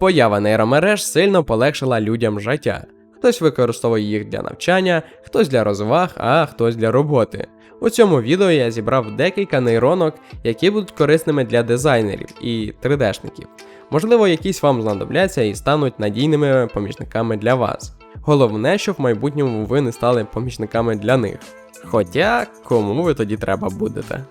Поява нейромереж сильно полегшила людям життя. Хтось використовує їх для навчання, хтось для розваг, а хтось для роботи. У цьому відео я зібрав декілька нейронок, які будуть корисними для дизайнерів і 3D-шників. Можливо, якісь вам знадобляться і стануть надійними помічниками для вас. Головне, щоб в майбутньому ви не стали помічниками для них. Хоча кому ви тоді треба будете.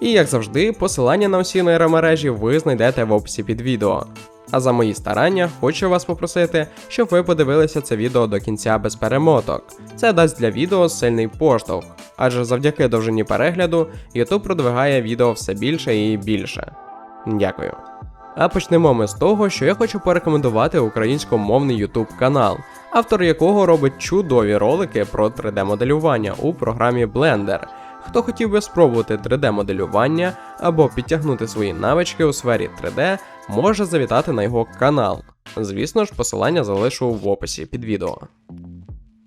І як завжди, посилання на усі нейромережі ви знайдете в описі під відео. А за мої старання хочу вас попросити, щоб ви подивилися це відео до кінця без перемоток. Це дасть для відео сильний поштовх, адже завдяки довжині перегляду YouTube продвигає відео все більше і більше. Дякую. А почнемо ми з того, що я хочу порекомендувати українськомовний YouTube канал, автор якого робить чудові ролики про 3D-моделювання у програмі Blender. Хто хотів би спробувати 3D-моделювання або підтягнути свої навички у сфері 3D, може завітати на його канал. Звісно ж, посилання залишу в описі під відео.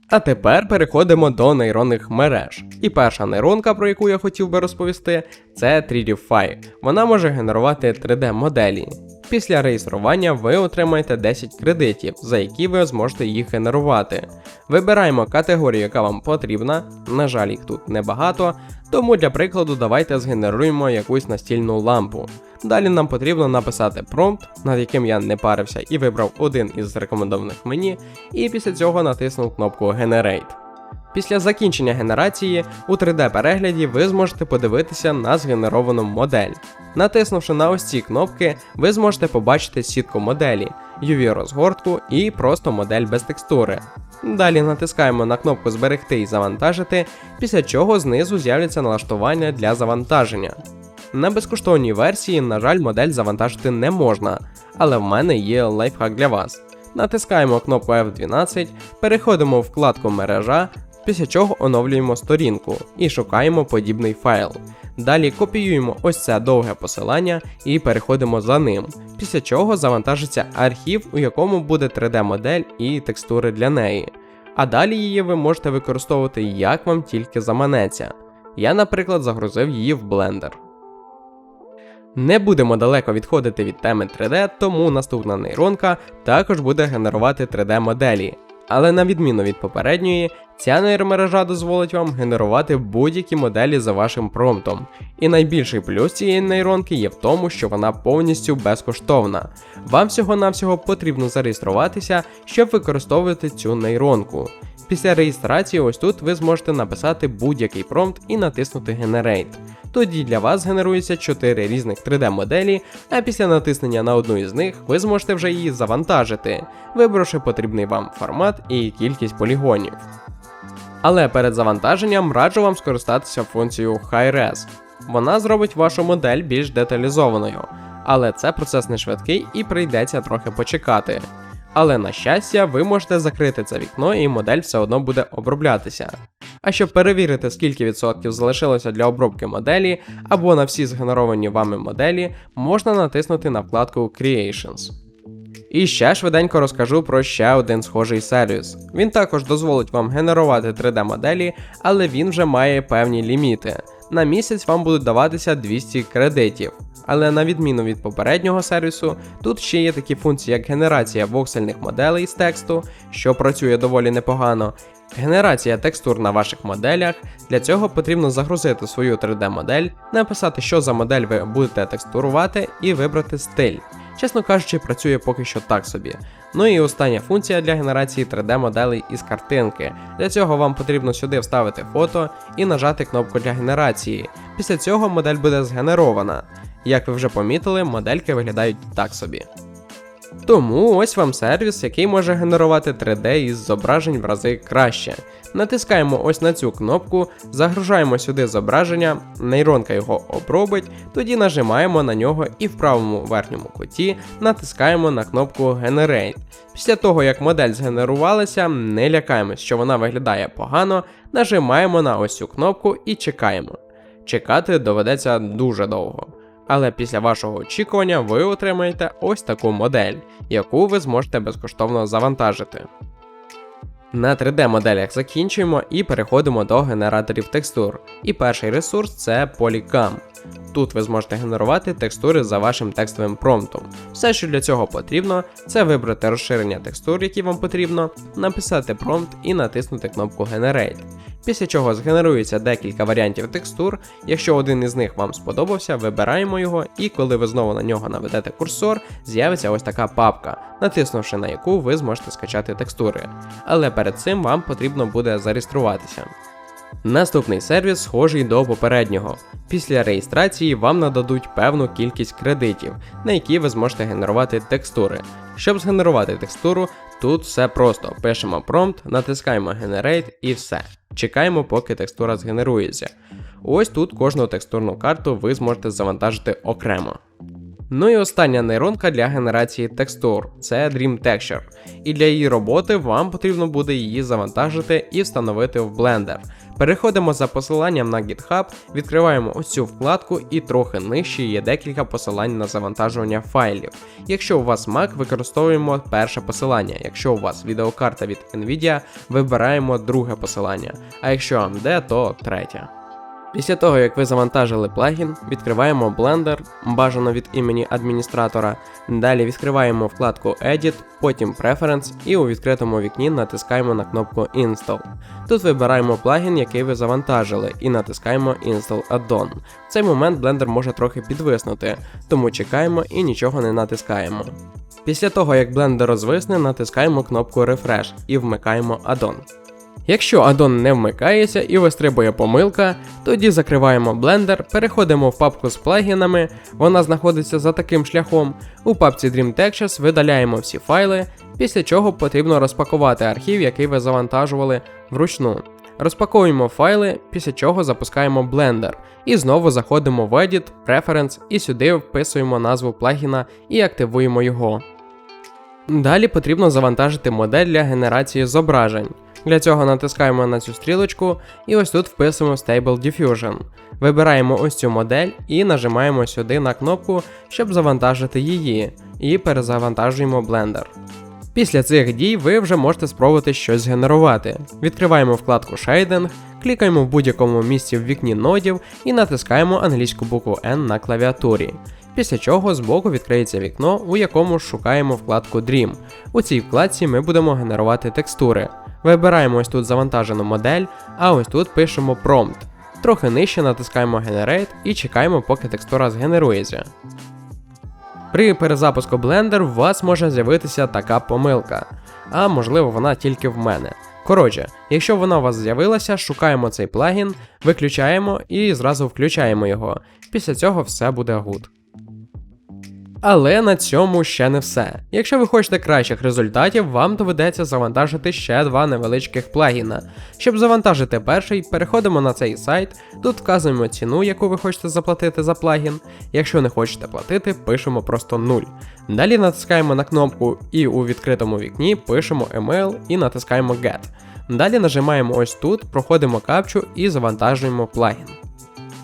А тепер переходимо до нейронних мереж. І перша нейронка, про яку я хотів би розповісти, це 3DFi. Вона може генерувати 3D-моделі. Після реєстрування ви отримаєте 10 кредитів, за які ви зможете їх генерувати. Вибираємо категорію, яка вам потрібна. На жаль, їх тут небагато, тому для прикладу давайте згенеруємо якусь настільну лампу. Далі нам потрібно написати промпт, над яким я не парився і вибрав один із рекомендованих мені, і після цього натиснув кнопку Generate. Після закінчення генерації у 3D-перегляді ви зможете подивитися на згенеровану модель. Натиснувши на ось ці кнопки, ви зможете побачити сітку моделі, UV-розгортку і просто модель без текстури. Далі натискаємо на кнопку Зберегти і завантажити, після чого знизу з'являться налаштування для завантаження. На безкоштовній версії, на жаль, модель завантажити не можна, але в мене є лайфхак для вас. Натискаємо кнопку F12, переходимо в вкладку мережа, після чого оновлюємо сторінку і шукаємо подібний файл. Далі копіюємо ось це довге посилання і переходимо за ним, після чого завантажиться архів, у якому буде 3D-модель і текстури для неї. А далі її ви можете використовувати як вам тільки заманеться. Я, наприклад, загрузив її в Blender. Не будемо далеко відходити від теми 3D, тому наступна нейронка також буде генерувати 3D-моделі. Але на відміну від попередньої, ця нейромережа дозволить вам генерувати будь-які моделі за вашим промптом. І найбільший плюс цієї нейронки є в тому, що вона повністю безкоштовна. Вам всього-навсього потрібно зареєструватися, щоб використовувати цю нейронку. Після реєстрації, ось тут ви зможете написати будь-який промпт і натиснути Generate. Тоді для вас генерується 4 різних 3D-моделі, а після натиснення на одну із них ви зможете вже її завантажити, вибравши потрібний вам формат і кількість полігонів. Але перед завантаженням раджу вам скористатися функцією High-Res. Вона зробить вашу модель більш деталізованою, але це процес не швидкий і прийдеться трохи почекати. Але на щастя, ви можете закрити це вікно і модель все одно буде оброблятися. А щоб перевірити, скільки відсотків залишилося для обробки моделі або на всі згенеровані вами моделі, можна натиснути на вкладку Creations. І ще швиденько розкажу про ще один схожий сервіс. Він також дозволить вам генерувати 3D-моделі, але він вже має певні ліміти. На місяць вам будуть даватися 200 кредитів. Але на відміну від попереднього сервісу, тут ще є такі функції, як генерація воксельних моделей з тексту, що працює доволі непогано. Генерація текстур на ваших моделях. Для цього потрібно загрузити свою 3D-модель, написати, що за модель ви будете текстурувати, і вибрати стиль. Чесно кажучи, працює поки що так собі. Ну і остання функція для генерації 3D-моделей із картинки. Для цього вам потрібно сюди вставити фото і нажати кнопку для генерації. Після цього модель буде згенерована. Як ви вже помітили, модельки виглядають так собі. Тому ось вам сервіс, який може генерувати 3D із зображень в рази краще. Натискаємо ось на цю кнопку, загружаємо сюди зображення, нейронка його обробить, тоді нажимаємо на нього і в правому верхньому куті натискаємо на кнопку Generate. Після того, як модель згенерувалася, не лякаємось, що вона виглядає погано, нажимаємо на ось цю кнопку і чекаємо. Чекати доведеться дуже довго. Але після вашого очікування ви отримаєте ось таку модель, яку ви зможете безкоштовно завантажити. На 3D-моделях закінчуємо і переходимо до генераторів текстур. І перший ресурс це Polycam. Тут ви зможете генерувати текстури за вашим текстовим промптом. Все, що для цього потрібно, це вибрати розширення текстур, які вам потрібно, написати промпт і натиснути кнопку Generate. Після чого згенерується декілька варіантів текстур. Якщо один із них вам сподобався, вибираємо його, і коли ви знову на нього наведете курсор, з'явиться ось така папка, натиснувши на яку ви зможете скачати текстури. Але перед цим вам потрібно буде зареєструватися. Наступний сервіс схожий до попереднього. Після реєстрації вам нададуть певну кількість кредитів, на які ви зможете генерувати текстури. Щоб згенерувати текстуру, тут все просто. Пишемо промпт, натискаємо Generate і все. Чекаємо, поки текстура згенерується. Ось тут кожну текстурну карту ви зможете завантажити окремо. Ну і остання нейронка для генерації текстур це Dream Texture. І для її роботи вам потрібно буде її завантажити і встановити в Blender. Переходимо за посиланням на GitHub, відкриваємо ось цю вкладку і трохи нижче є декілька посилань на завантажування файлів. Якщо у вас Mac, використовуємо перше посилання. Якщо у вас відеокарта від Nvidia, вибираємо друге посилання. А якщо AMD, то третє. Після того, як ви завантажили плагін, відкриваємо Blender, бажано від імені адміністратора. Далі відкриваємо вкладку Edit, потім Preference і у відкритому вікні натискаємо на кнопку Install. Тут вибираємо плагін, який ви завантажили, і натискаємо Install Add-on. В цей момент Blender може трохи підвиснути, тому чекаємо і нічого не натискаємо. Після того, як Blender розвисне, натискаємо кнопку Refresh і вмикаємо Add-on. Якщо аддон не вмикається і вистрибує помилка, тоді закриваємо Blender, переходимо в папку з плагінами, вона знаходиться за таким шляхом. У папці Dream Textures видаляємо всі файли, після чого потрібно розпакувати архів, який ви завантажували вручну. Розпаковуємо файли, після чого запускаємо Blender і знову заходимо в Edit, Preference і сюди вписуємо назву плагіна і активуємо його. Далі потрібно завантажити модель для генерації зображень. Для цього натискаємо на цю стрілочку і ось тут вписуємо Stable Diffusion. Вибираємо ось цю модель і нажимаємо сюди на кнопку, щоб завантажити її, і перезавантажуємо Blender. Після цих дій ви вже можете спробувати щось згенерувати. Відкриваємо вкладку Shading, клікаємо в будь-якому місці в вікні нодів і натискаємо англійську букву N на клавіатурі. Після чого збоку відкриється вікно, у якому шукаємо вкладку Dream. У цій вкладці ми будемо генерувати текстури. Вибираємо ось тут завантажену модель, а ось тут пишемо Prompt. Трохи нижче натискаємо Generate і чекаємо, поки текстура згенерується. При перезапуску Blender у вас може з'явитися така помилка, а можливо вона тільки в мене. Коротше, якщо вона у вас з'явилася, шукаємо цей плагін, виключаємо і зразу включаємо його. Після цього все буде гуд. Але на цьому ще не все. Якщо ви хочете кращих результатів, вам доведеться завантажити ще два невеличких плагіна. Щоб завантажити перший, переходимо на цей сайт, тут вказуємо ціну, яку ви хочете заплатити за плагін. Якщо не хочете платити, пишемо просто 0. Далі натискаємо на кнопку і у відкритому вікні пишемо email і натискаємо Get. Далі нажимаємо ось тут, проходимо капчу і завантажуємо плагін.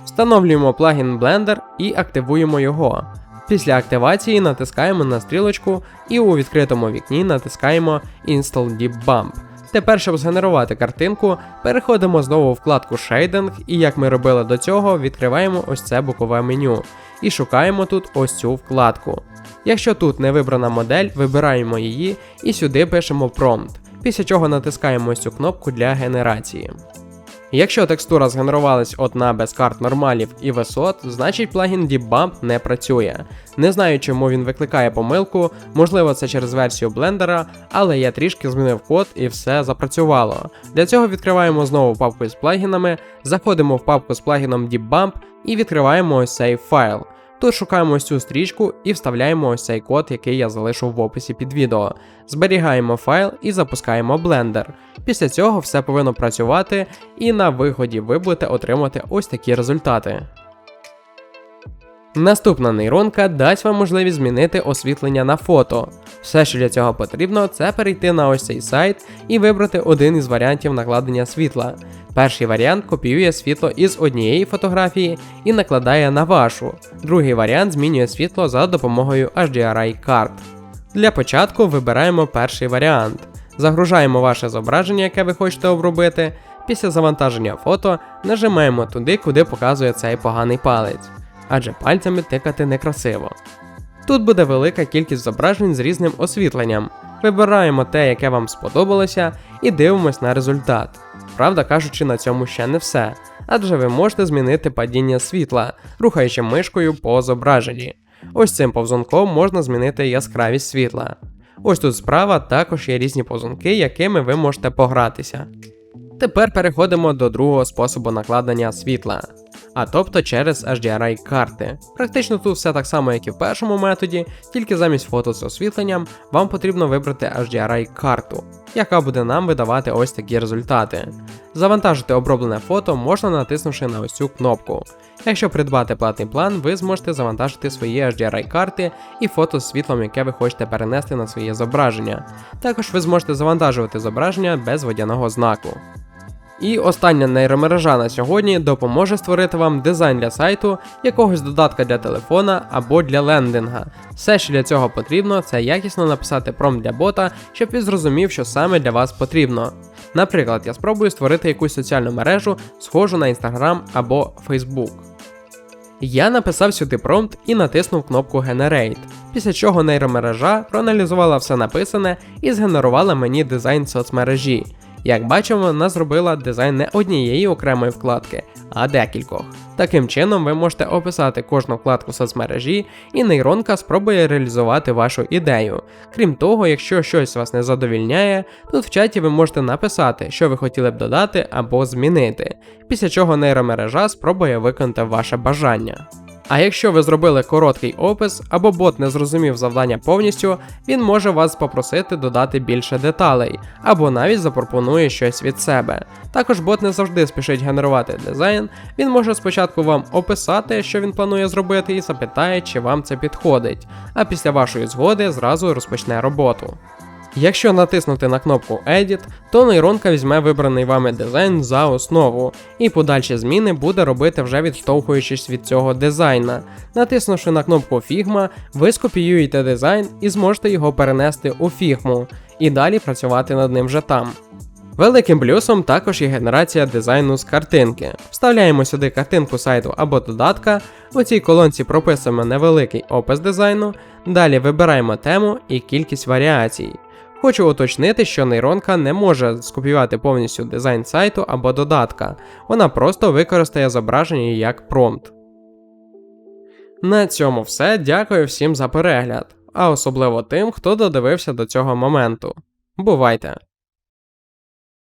Встановлюємо плагін Blender і активуємо його. Після активації натискаємо на стрілочку і у відкритому вікні натискаємо Install Deep Bump. Тепер, щоб згенерувати картинку, переходимо знову у вкладку Shading і як ми робили до цього, відкриваємо ось це бокове меню і шукаємо тут ось цю вкладку. Якщо тут не вибрана модель, вибираємо її і сюди пишемо Prompt, після чого натискаємо ось цю кнопку для генерації. Якщо текстура згенерувалась одна без карт нормалів і висот, значить плагін Debump не працює. Не знаю, чому він викликає помилку, можливо, це через версію блендера, але я трішки змінив код і все запрацювало. Для цього відкриваємо знову папку з плагінами, заходимо в папку з плагіном Debump і відкриваємо ось цей файл. Тут шукаємо ось цю стрічку і вставляємо ось цей код, який я залишив в описі під відео. Зберігаємо файл і запускаємо Blender. Після цього все повинно працювати, і на виході ви будете отримати ось такі результати. Наступна нейронка дасть вам можливість змінити освітлення на фото. Все, що для цього потрібно, це перейти на ось цей сайт і вибрати один із варіантів накладення світла. Перший варіант копіює світло із однієї фотографії і накладає на вашу. Другий варіант змінює світло за допомогою HDRI карт. Для початку вибираємо перший варіант. Загружаємо ваше зображення, яке ви хочете обробити. Після завантаження фото нажимаємо туди, куди показує цей поганий палець. Адже пальцями тикати некрасиво. Тут буде велика кількість зображень з різним освітленням. Вибираємо те, яке вам сподобалося, і дивимось на результат. Правда кажучи, на цьому ще не все, адже ви можете змінити падіння світла, рухаючи мишкою по зображенні. Ось цим повзунком можна змінити яскравість світла. Ось тут справа також є різні повзунки, якими ви можете погратися. Тепер переходимо до другого способу накладення світла, а тобто через HDRI карти. Практично тут все так само, як і в першому методі, тільки замість фото з освітленням вам потрібно вибрати HDRI карту, яка буде нам видавати ось такі результати. Завантажити оброблене фото можна натиснувши на ось цю кнопку. Якщо придбати платний план, ви зможете завантажити свої HDRI карти і фото з світлом, яке ви хочете перенести на своє зображення. Також ви зможете завантажувати зображення без водяного знаку. І остання нейромережа на сьогодні допоможе створити вам дизайн для сайту, якогось додатка для телефона або для лендинга. Все, що для цього потрібно, це якісно написати промпт для бота, щоб він зрозумів, що саме для вас потрібно. Наприклад, я спробую створити якусь соціальну мережу, схожу на Instagram або Facebook. Я написав сюди промпт і натиснув кнопку Generate, після чого нейромережа проаналізувала все написане і згенерувала мені дизайн соцмережі. Як бачимо, вона зробила дизайн не однієї окремої вкладки, а декількох. Таким чином, ви можете описати кожну вкладку соцмережі, і нейронка спробує реалізувати вашу ідею. Крім того, якщо щось вас не задовільняє, тут в чаті ви можете написати, що ви хотіли б додати або змінити, після чого нейромережа спробує виконати ваше бажання. А якщо ви зробили короткий опис або бот не зрозумів завдання повністю, він може вас попросити додати більше деталей, або навіть запропонує щось від себе. Також бот не завжди спішить генерувати дизайн, він може спочатку вам описати, що він планує зробити, і запитає, чи вам це підходить, а після вашої згоди зразу розпочне роботу. Якщо натиснути на кнопку Edit, то нейронка візьме вибраний вами дизайн за основу, і подальші зміни буде робити вже відштовхуючись від цього дизайна. Натиснувши на кнопку Figma, ви скопіюєте дизайн і зможете його перенести у Figma, і далі працювати над ним вже там. Великим плюсом також є генерація дизайну з картинки. Вставляємо сюди картинку сайту або додатка, у цій колонці прописуємо невеликий опис дизайну, далі вибираємо тему і кількість варіацій. Хочу уточнити, що нейронка не може скопіювати повністю дизайн сайту або додатка, вона просто використає зображення як промпт. На цьому все. Дякую всім за перегляд, а особливо тим, хто додивився до цього моменту. Бувайте!